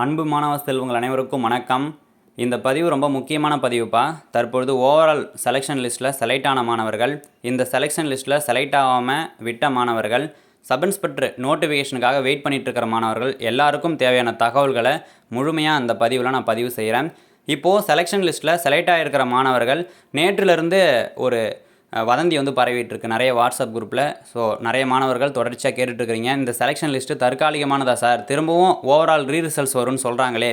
அன்பு மாணவ செல்வங்கள் அனைவருக்கும் வணக்கம். இந்த பதிவு ரொம்ப முக்கியமான பதிவுப்பா. தற்பொழுது ஓவரால் செலெக்ஷன் லிஸ்ட்டில் செலக்ட் ஆன மாணவர்கள் இந்த செலெக்ஷன் லிஸ்ட்டில் செலக்ட் ஆகாமல் விட்ட மாணவர்கள் சப் இன்ஸ்பெக்டர் நோட்டிஃபிகேஷனுக்காக வெயிட் பண்ணிகிட்ருக்கிற இருக்கிற மாணவர்கள் எல்லாருக்கும் தேவையான தகவல்களை முழுமையாக அந்த பதிவில் நான் பதிவு செய்கிறேன் இப்போது செலெக்ஷன் லிஸ்ட்டில் செலக்ட் ஆகிருக்கிற மாணவர்கள் நேற்றிலிருந்து ஒரு வதந்தி வந்து பரவிட்டுருக்கு. நிறைய வாட்ஸ்அப் குரூப்பில் ஸோ நிறைய மாணவர்கள் தொடர்ச்சியாக கேட்டுட்ருக்கிறீங்க இந்த செலெக்ஷன் லிஸ்ட்டு தற்காலிகமானதா சார்? திரும்பவும் ஓவரால் ரீ ரிசல்ட்ஸ் வரும்னு சொல்கிறாங்களே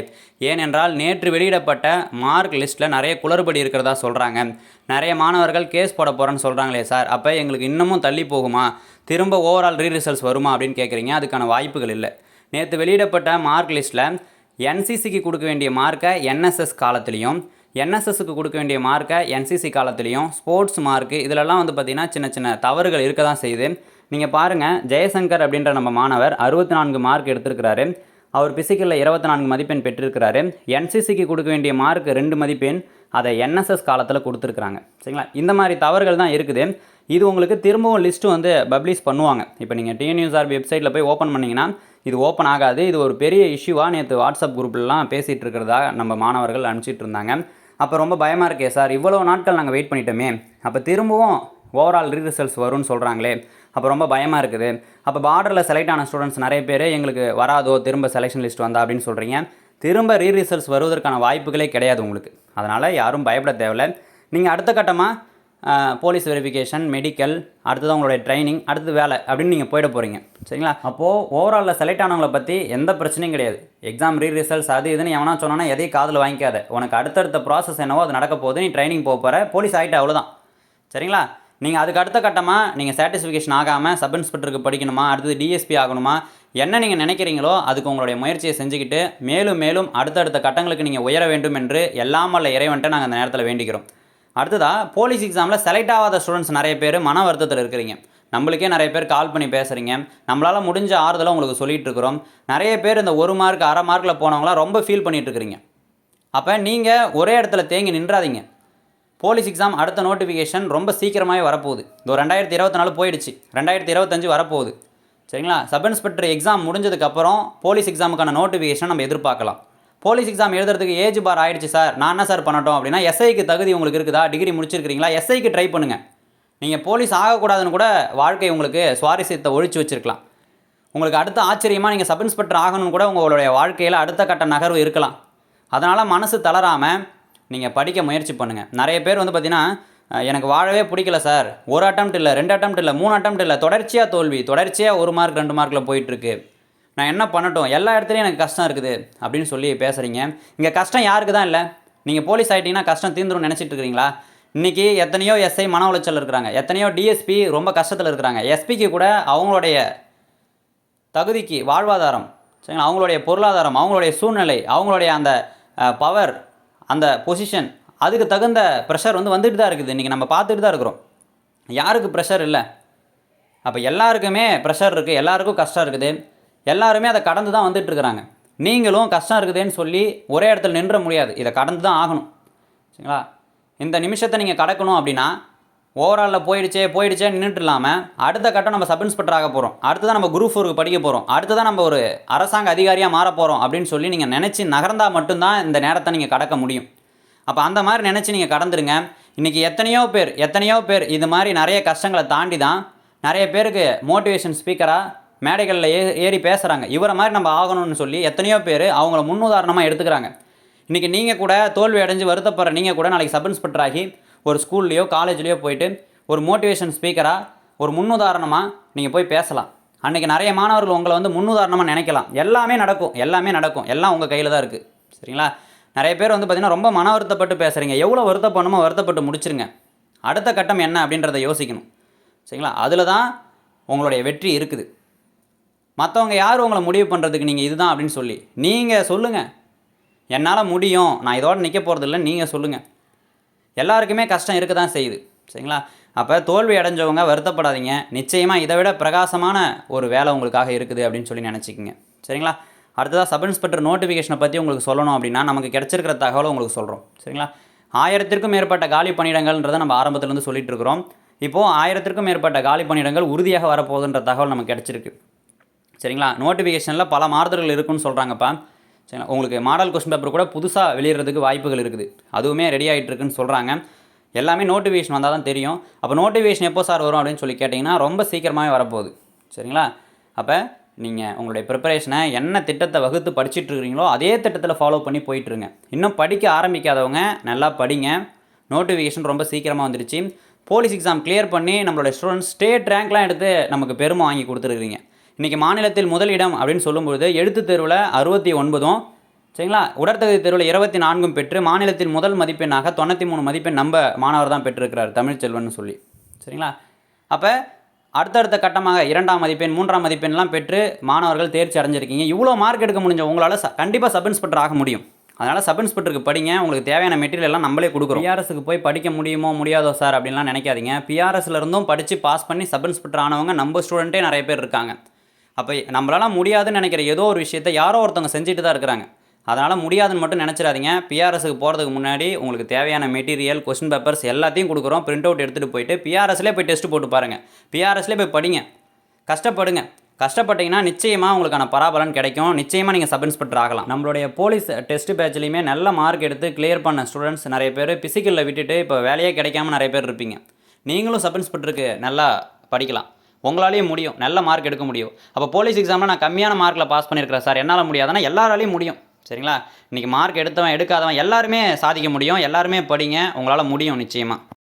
ஏனென்றால் நேற்று வெளியிடப்பட்ட மார்க் லிஸ்ட்டில் நிறைய குளறுபடி இருக்கிறதா சொல்கிறாங்க நிறைய மாணவர்கள் கேஸ் போட போகிறேன்னு சொல்கிறாங்களே சார். அப்போ எங்களுக்கு இன்னமும் தள்ளி போகுமா? திரும்ப ஓவரால் ரீ ரிசல்ட்ஸ் வருமா அப்படின்னு கேட்குறீங்க அதுக்கான வாய்ப்புகள் இல்லை. நேற்று வெளியிடப்பட்ட மார்க் லிஸ்ட்டில் என்சிசிக்கு கொடுக்க வேண்டிய மார்க்கை என்எஸ்எஸ் காலத்துலேயும் என்எஸ்எஸ்க்கு கொடுக்க வேண்டிய மார்க்கை என்சிசி காலத்துலேயும் ஸ்போர்ட்ஸ் மார்க்கு இதிலெல்லாம் வந்து பார்த்திங்கன்னா சின்ன சின்ன தவறுகள் இருக்க தான் செய்யுது. நீங்கள் பாருங்கள் ஜெயசங்கர் அப்படின்ற நம்ம மாணவர் அறுபத்தி நான்கு மார்க் எடுத்திருக்கிறாரு. அவர் பிசிக்கலில் இருபத்தி நான்கு மதிப்பெண் பெற்றிருக்கிறாரு. என்சிசிக்கு கொடுக்க வேண்டிய மார்க் ரெண்டு மதிப்பெண் அதை என்எஸ்எஸ் காலத்தில் கொடுத்துருக்குறாங்க. சரிங்களா? இந்த மாதிரி தவறுகள் தான் இருக்குது. இது உங்களுக்கு திரும்பவும் லிஸ்ட்டு வந்து பப்ளிஷ் பண்ணுவாங்க. இப்போ நீங்கள் டிஎன்யூஆர் வெப்சைட்டில் போய் ஓப்பன் பண்ணிங்கன்னா இது ஓப்பன் ஆகாது. இது ஒரு பெரிய இஷ்யூவாக நேற்று வாட்ஸ்அப் குரூப்லலாம் பேசிகிட்டு இருக்கிறதா நம்ம மாணவர்கள் அனுப்பிச்சிட்டு இருந்தாங்க. அப்போ ரொம்ப பயமாக இருக்கே சார். இவ்வளோ நாட்கள் நாங்கள் வெயிட் பண்ணிட்டோமே. அப்போ திரும்பவும் ஓவரால் ரீ ரிசல்ட்ஸ் வரும்னு சொல்கிறாங்களே அப்போ ரொம்ப பயமாக இருக்குது. அப்போ பார்டரில் செலக்ட் ஆன ஸ்டூடெண்ட்ஸ் நிறைய பேர் எங்களுக்கு வராதோ? திரும்ப செலெக்ஷன் லிஸ்ட் வந்தா அப்படின்னு சொல்கிறீங்க திரும்ப ரீ ரிசல்ட்ஸ் வருவதற்கான வாய்ப்புகளே கிடையாது உங்களுக்கு. அதனால் யாரும் பயப்பட தேவையில்ல. நீங்கள் அடுத்த கட்டமாக போலீஸ் வெரிஃபிகேஷன் மெடிக்கல் அடுத்தது உங்களுடைய ட்ரைனிங் அடுத்தது வேலை அப்படின்னு நீங்கள் போயிட போகிறீங்க சரிங்களா? அப்போது ஓவராலில் செலக்ட் ஆனவங்களை பற்றி எந்த பிரச்சனையும் கிடையாது. எக்ஸாம் ரீ ரிசல்ட்ஸ் அது இதுன்னு எவனா சொன்னானா எதையும் காதில் வாங்கிக்காத. உனக்கு அடுத்தடுத்த ப்ராசஸ் என்னவோ அது நடக்க போகுது நீ ட்ரைனிங் போக போகிற போலீஸ் ஆகிட்ட அவ்வளோதான் சரிங்களா? நீங்கள் அதுக்கு அடுத்த கட்டமாக நீங்கள் சாட்டிஸ்ஃபிகேஷன் ஆகாமல் சப் இன்ஸ்பெக்டருக்கு படிக்கணுமா அடுத்தது டிஎஸ்பி ஆகணுமா என்ன நீங்கள் நினைக்கிறீங்களோ அதுக்கு உங்களுடைய முயற்சியை செஞ்சுக்கிட்டு மேலும் மேலும் அடுத்தடுத்த கட்டங்களுக்கு நீங்கள் உயர வேண்டும் என்று எல்லாமல்ல இறைவன்ட்டு நாங்கள் அந்த நேரத்தில் வேண்டிக்கிறோம். அடுத்ததாக போலீஸ் எக்ஸாமில் செலக்ட் ஆகாத ஸ்டூடெண்ட்ஸ் நிறைய பேர் மன வருத்தத்தில் இருக்கிறீங்க. நம்மளுக்கே நிறைய பேர் கால் பண்ணி பேசுகிறீங்க நம்மளால் முடிஞ்ச ஆறுதலாக உங்களுக்கு சொல்லிகிட்டு இருக்கிறோம். நிறைய பேர் இந்த ஒரு மார்க் அரை மார்க்கில் போனவங்களாம் ரொம்ப ஃபீல் பண்ணிகிட்டு இருக்கிறீங்க. அப்போ நீங்கள் ஒரே இடத்துல தேங்கி நின்றாதீங்க. போலீஸ் எக்ஸாம் அடுத்த நோட்டிஃபிகேஷன் ரொம்ப சீக்கிரமாகவே வரப்போகுது. இந்த ரெண்டாயிரத்தி இருபத்தி நாலு போயிடுச்சு. ரெண்டாயிரத்தி இருபத்தஞ்சு வரப்போகுது. சரிங்களா? சப் இன்ஸ்பெக்டர் எக்ஸாம் முடிஞ்சதுக்கப்புறம் போலீஸ் எக்ஸாமுக்கான நோட்டிஃபிகேஷன் நம்ம எதிர்பார்க்கலாம். போலீஸ் எக்ஸாம் எழுதுறதுக்கு ஏஜ் பார் ஆயிடுச்சு சார் நான் என்ன சார் பண்ணட்டும் அப்படின்னா எஸ்ஐக்கு தகுதி உங்களுக்கு இருக்குதா? டிகிரி முடிச்சிருக்கிறீங்களா? எஸ்ஐக்கு ட்ரை பண்ணுங்கள் நீங்கள் போலீஸ் ஆகக்கூடாதுன்னு கூட வாழ்க்கை உங்களுக்கு சுவாரஸ்யத்தை ஒழிச்சு வச்சிருக்கலாம். உங்களுக்கு அடுத்த ஆச்சரியமாக நீங்கள் சப் இன்ஸ்பெக்டர் ஆகணும்னு கூட உங்களுடைய வாழ்க்கையில் அடுத்த கட்ட நகர்வு இருக்கலாம். அதனால் மனசு தளராமல் நீங்கள் படிக்க முயற்சி பண்ணுங்கள் நிறைய பேர் வந்து பார்த்தீங்கன்னா எனக்கு வாழவே பிடிக்கல சார் ஒரு அட்டம் இல்லை ரெண்டு அட்டம் இல்லை மூணு அட்டம் இல்லை. தொடர்ச்சியாக தோல்வி தொடர்ச்சியாக ஒரு மார்க் ரெண்டு மார்க்கில் போயிட்டுருக்கு நான் என்ன பண்ணட்டும்? எல்லா இடத்துலையும் எனக்கு கஷ்டம் இருக்குது அப்படின்னு சொல்லி பேசுகிறீங்க இங்கே கஷ்டம் யாருக்கு தான் இல்லை? நீங்கள் போலீஸ் ஆகிட்டீங்கன்னா கஷ்டம் தீர்ந்துடும் நினச்சிட்டு இருக்கிறீங்களா? இன்றைக்கி எத்தனையோ எஸ்ஐ மன உளைச்சல் இருக்கிறாங்க. எத்தனையோ டிஎஸ்பி ரொம்ப கஷ்டத்தில் இருக்கிறாங்க. எஸ்பிக்கு கூட அவங்களுடைய தகுதிக்கு வாழ்வாதாரம் சரிங்களா? அவங்களுடைய பொருளாதாரம் அவங்களுடைய சூழ்நிலை அவங்களுடைய அந்த பவர் அந்த பொசிஷன் அதுக்கு தகுந்த ப்ரெஷர் வந்து வந்துட்டு தான் இருக்குது. இன்றைக்கி நம்ம பார்த்துட்டு தான் இருக்கிறோம். யாருக்கு ப்ரெஷர் இல்லை? அப்போ எல்லாருக்குமே ப்ரெஷர் இருக்குது எல்லாருக்கும் கஷ்டம் இருக்குது. எல்லாருமே அதை கடந்து தான் வந்துட்டு இருக்கிறாங்க நீங்களும் கஷ்டம் இருக்குதுன்னு சொல்லி ஒரே இடத்துல நின்ற முடியாது. இதை கடந்து தான் ஆகணும். சரிங்களா? இந்த நிமிஷத்தை நீங்கள் கடக்கணும் அப்படின்னா ஓவராலில் போயிடுச்சே போயிடுச்சே நின்றுட்டு இல்லாமல் அடுத்த கட்டம் நம்ம சப் இன்ஸ்பெக்டர் ஆக போகிறோம் அடுத்ததான் நம்ம குரூப் ஃபோருக்கு படிக்க போகிறோம் அடுத்ததான் நம்ம ஒரு அரசாங்க அதிகாரியாக மாற போகிறோம் அப்படின்னு சொல்லி நீங்கள் நினச்சி நகர்ந்தால் மட்டும்தான் இந்த நேரத்தை நீங்கள் கடக்க முடியும். அப்போ அந்த மாதிரி நினச்சி நீங்கள் கடந்துருங்க. இன்றைக்கி எத்தனையோ பேர் எத்தனையோ பேர் இது மாதிரி நிறைய கஷ்டங்களை தாண்டி தான் நிறைய பேருக்கு மோட்டிவேஷன் ஸ்பீக்கராக மேடைகளில் ஏ ஏறி பேசுகிறாங்க இவரை மாதிரி நம்ம ஆகணும்னு சொல்லி எத்தனையோ பேர் அவங்கள முன்னுதாரணமாக எடுத்துக்கிறாங்க. இன்றைக்கி நீங்கள் கூட தோல்வி அடைஞ்சு வருத்தப்படுற நீங்கள் கூட நாளைக்கு சப் இன்ஸ்பெக்டர் ஆகி ஒரு ஸ்கூல்லையோ காலேஜ்லேயோ போயிட்டு ஒரு மோட்டிவேஷன் ஸ்பீக்கராக ஒரு முன்னுதாரணமாக நீங்கள் போய் பேசலாம். அன்றைக்கி நிறைய மாணவர்கள் உங்களை வந்து முன்னுதாரணமாக நினைக்கலாம். எல்லாமே நடக்கும். எல்லாமே நடக்கும். எல்லாம் உங்கள் கையில் தான் இருக்குது சரிங்களா? நிறைய பேர் வந்து பார்த்திங்கன்னா ரொம்ப மன வருத்தப்பட்டு பேசுகிறீங்க எவ்வளோ வருத்தப்படணுமோ வருத்தப்பட்டு முடிச்சிருங்க. அடுத்த கட்டம் என்ன அப்படின்றத யோசிக்கணும். சரிங்களா? அதில் தான் உங்களுடைய வெற்றி இருக்குது. மற்றவங்க யார் உங்களை முடிவு பண்ணுறதுக்கு நீங்கள் இதுதான் அப்படின்னு சொல்லி. நீங்கள் சொல்லுங்கள் என்னால் முடியும். நான் இதோட நிற்க போகிறதில்ல நீங்கள் சொல்லுங்கள் எல்லாருக்குமே கஷ்டம் இருக்க தான் செய்யுது. சரிங்களா? அப்போ தோல்வி அடைஞ்சவங்க வருத்தப்படாதீங்க. நிச்சயமாக இதை விட பிரகாசமான ஒரு வேலை உங்களுக்காக இருக்குது அப்படின்னு சொல்லி நினச்சிக்கிங்க. சரிங்களா? அடுத்ததாக சப் இன்ஸ்பெக்டர் நோட்டிஃபிகேஷனை பற்றி உங்களுக்கு சொல்லணும் அப்படின்னா நமக்கு கிடச்சிருக்கிற தகவலை உங்களுக்கு சொல்கிறோம் சரிங்களா? ஆயிரத்திற்கும் மேற்பட்ட காலி பணியிடங்கள்ன்றதை நம்ம ஆரம்பத்துலேருந்து சொல்லிட்டு இருக்கிறோம். இப்போது ஆயிரத்திற்கும் மேற்பட்ட காலி பணியிடங்கள் உறுதியாக வரப்போகுதுன்ற தகவல் நமக்கு கிடைச்சிருக்கு. சரிங்களா? நோட்டிஃபிகேஷனில் பல மாறுதல்கள் இருக்குன்னு சொல்கிறாங்கப்பா சரிங்களா? உங்களுக்கு மாடல் கொஸ்டின் பேப்பர் கூட புதுசாக வெளியிடுறதுக்கு வாய்ப்புகள் இருக்குது. அதுவுமே ரெடி ஆகிட்டு இருக்குன்னு சொல்கிறாங்க எல்லாமே நோட்டிஃபிகேஷன் வந்தால் தான் தெரியும். அப்போ நோட்டிஃபிகேஷன் எப்போ சார் வரும் அப்படின்னு சொல்லி கேட்டிங்கன்னா ரொம்ப சீக்கிரமாகவே வரப்போகுது. சரிங்களா? அப்போ நீங்கள் உங்களுடைய ப்ரிப்பரேஷனை என்ன திட்டத்தை வகுத்து படிச்சுட்டு இருக்கிறீங்களோ அதே திட்டத்தில் ஃபாலோ பண்ணி போயிட்டுருங்க இன்னும் படிக்க ஆரம்பிக்காதவங்க நல்லா படிங்க. நோட்டிஃபிகேஷன் ரொம்ப சீக்கிரமாக வந்துடுச்சு போலீஸ் எக்ஸாம் கிளியர் பண்ணி நம்மளோட ஸ்டூடெண்ட்ஸ் ஸ்டேட் ரேங்க்லாம் எடுத்து நமக்கு பெருமை வாங்கி கொடுத்துருக்குறீங்க. இன்றைக்கி மாநிலத்தில் முதலிடம் அப்படின்னு சொல்லும்பொழுது எழுத்துத் தேர்வில் அறுபத்தி ஒன்பதும் சரிங்களா? உடற்தகுதி தேர்வில் இருபத்தி நான்கும் பெற்று மாநிலத்தில் முதல் மதிப்பெண்ணாக தொண்ணூற்றி மூணு மதிப்பெண் நம்ம மாணவர் தான் பெற்றிருக்கிறார் தமிழ்ச்செல்வன் சொல்லி சரிங்களா? அப்போ அடுத்தடுத்த கட்டமாக இரண்டாம் மதிப்பெண் மூன்றாம் மதிப்பெண்லாம் பெற்று மாணவர்கள் தேர்ச்சி அடைஞ்சிருக்கீங்க. இவ்வளோ மார்க் எடுக்க முடிஞ்ச உங்களால் ச கண்டிப்பாக சப் இன்ஸ்பெக்டர் ஆக முடியும். அதனால் சப் இன்ஸ்பெக்டருக்கு படிங்க உங்களுக்கு தேவையான மெட்டீரியல் எல்லாம் நம்மளே கொடுக்குறோம். பிஆர்எஸ்க்கு போய் படிக்க முடியுமோ முடியாதோ சார் அப்படின்லாம் நினைக்காதீங்க. பிஆர்எஸ்லேருந்தும் படித்து பாஸ் பண்ணி சப் இன்ஸ்பெக்டர் ஆனவங்க நம்ம ஸ்டூடெண்ட்டே நிறைய பேர் இருக்காங்க. அப்போ நம்மளால முடியாதுன்னு நினைக்கிற ஏதோ ஒரு விஷயத்தை யாரோ ஒருத்தவங்க செஞ்சுட்டு தான் இருக்கிறாங்க. அதனால் முடியாதுன்னு மட்டும் நினச்சிடாதீங்க. பிஆர்எஸ்க்கு போகிறதுக்கு முன்னாடி உங்களுக்கு தேவையான மெட்டீரியல் கொஸ்டின் பேப்பர்ஸ் எல்லாத்தையும் கொடுக்குறோம். பிரிண்ட் அவுட் எடுத்துகிட்டு போயிட்டு பிஆர்எஸ்லேயே போய் டெஸ்ட் போட்டு பாருங்கள் பிஆர்எஸ்லேயே போய் படிங்க. கஷ்டப்படுங்க. கஷ்டப்பட்டீங்கன்னா நிச்சயமாக உங்களுக்கான பராபலன் கிடைக்கும். நிச்சயமாக நீங்கள் சப் இன்ஸ்பெக்டர் ஆகலாம். நம்மளுடைய போலீஸ் டெஸ்ட் பேட்ச்லையுமே நல்ல மார்க் எடுத்து கிளியர் பண்ண ஸ்டூடெண்ட்ஸ் நிறைய பேர் பிசிக்கலில் விட்டுட்டு இப்போ வேலையே கிடைக்காம நிறைய பேர் இருப்பீங்க. நீங்களும் சப் இன்ஸ்பெக்டருக்கு நல்லா படிக்கலாம். உங்களாலேயும் முடியும். நல்ல மார்க் எடுக்க முடியும். அப்போ போலீஸ் எக்ஸாமில் நான் கம்மியான மார்க்கில் பாஸ் பண்ணியிருக்கிறேன் சார். என்னால் முடியாதுன்னா எல்லாராலையும் முடியும். சரிங்களா? இன்றைக்கி மார்க் எடுத்தவன் எடுக்காதவன் எல்லாருமே சாதிக்க முடியும். எல்லாருமே படிங்க. உங்களால் முடியும் நிச்சயமாக